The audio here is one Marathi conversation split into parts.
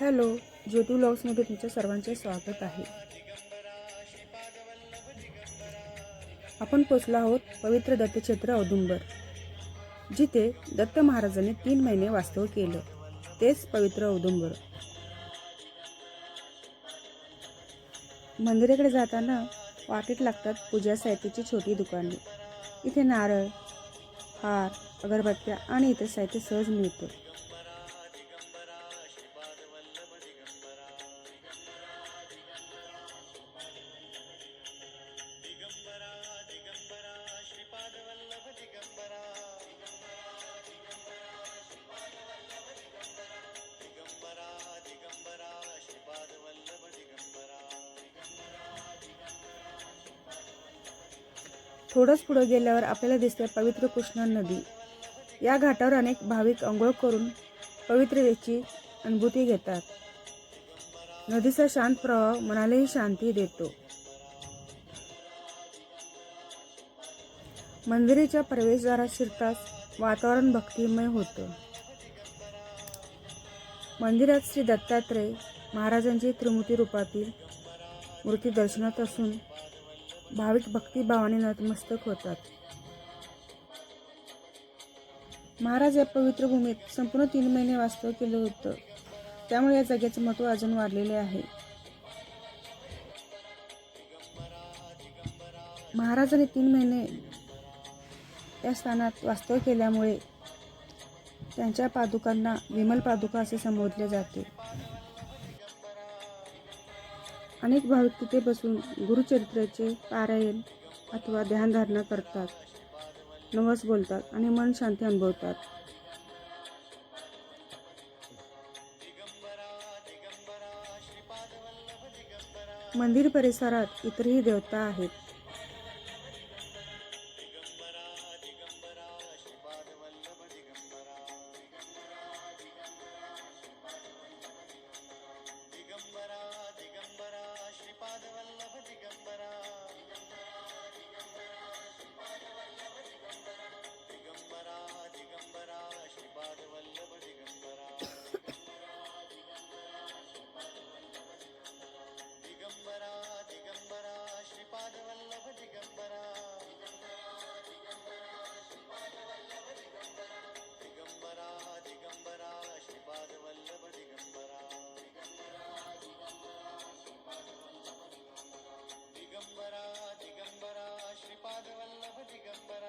हॅलो ज्योती ब्लॉग्समध्ये तुमच्या सर्वांचे स्वागत आहे. आपण पोचलो आहोत पवित्र दत्तक्षेत्र औदुंबर जिथे दत्त महाराजांनी तीन महिने वास्तव केलं. तेच पवित्र औदुंबर. मंदिराकडे जाताना वाटेत लागतात पूजा साहित्याची छोटी दुकाने. इथे नारळ हार अगरबत्त्या आणि इतर साहित्य सहज मिळतं. थोडंच पुढे गेल्यावर आपल्याला दिसते पवित्र कृष्णा नदी. या घाटावर अनेक भाविक आंघोळ करून पवित्रतेची अनुभूती घेतात. नदीचा शांत प्रवाह मनालाही शांती देतो. मंदिराच्या प्रवेशद्वारात शिरताच वातावरण भक्तिमय होतं. मंदिरात श्री दत्तात्रय महाराजांची त्रिमूर्ती रूपातील मूर्ती दर्शनात असून भाविक भक्तिभावाने नतमस्तक होतात. महाराज या पवित्र भूमीत संपूर्ण तीन महिने वास्तव केलं होतं. त्यामुळे या जागेचं महत्त्व अजून वाढलेले आहे. महाराजांनी तीन महिने या स्थानात वास्तव केल्यामुळे त्यांच्या पादुकांना विमल पादुका असे संबोधले जाते. अनेक भाविक तिथे बसून गुरुचरित्राचे पारायण अथवा ध्यानधारणा करतात. नवस बोलतात आणि मन शांती अनुभवतात. मंदिर परिसरात इतरही देवता आहेत. ದಿಗಂಬರ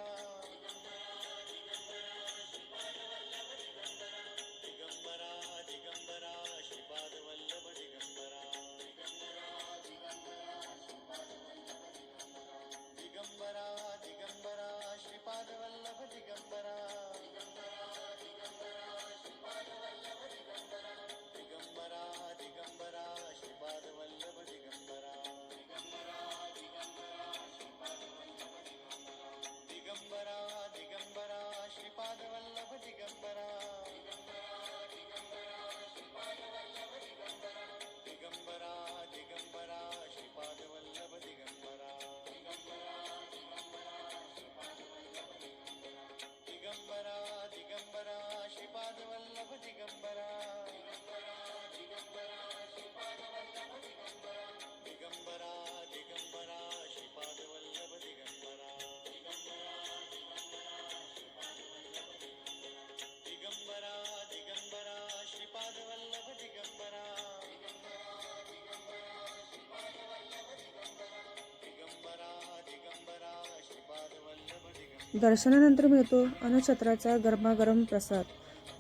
दर्शनानंतर मिळतो अनछत्राचा गरमागरम प्रसाद.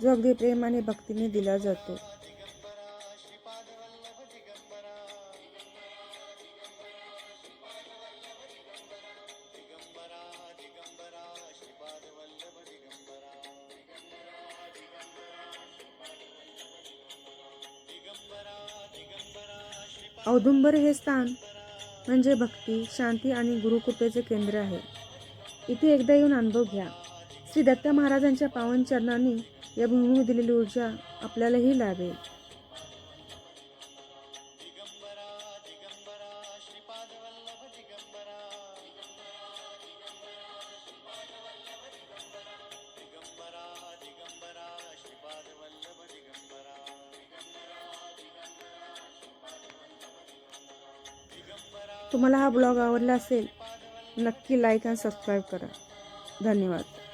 जो अगदी प्रेम आणि भक्तीने दिला जातो. औदुंबर हे स्थान म्हणजे भक्ती शांती आणि गुरुकृपेचे केंद्र आहे. इथे एकदा येऊन अनुभव घ्या. श्री दत्त महाराजांच्या पावन चरणांनी या भूमीने दिलेली ऊर्जा आपल्यालाही लाभेल. तुम्हाला हा ब्लॉग आवडला असेल नक्की लाईक आणि सबस्क्राईब करा. धन्यवाद.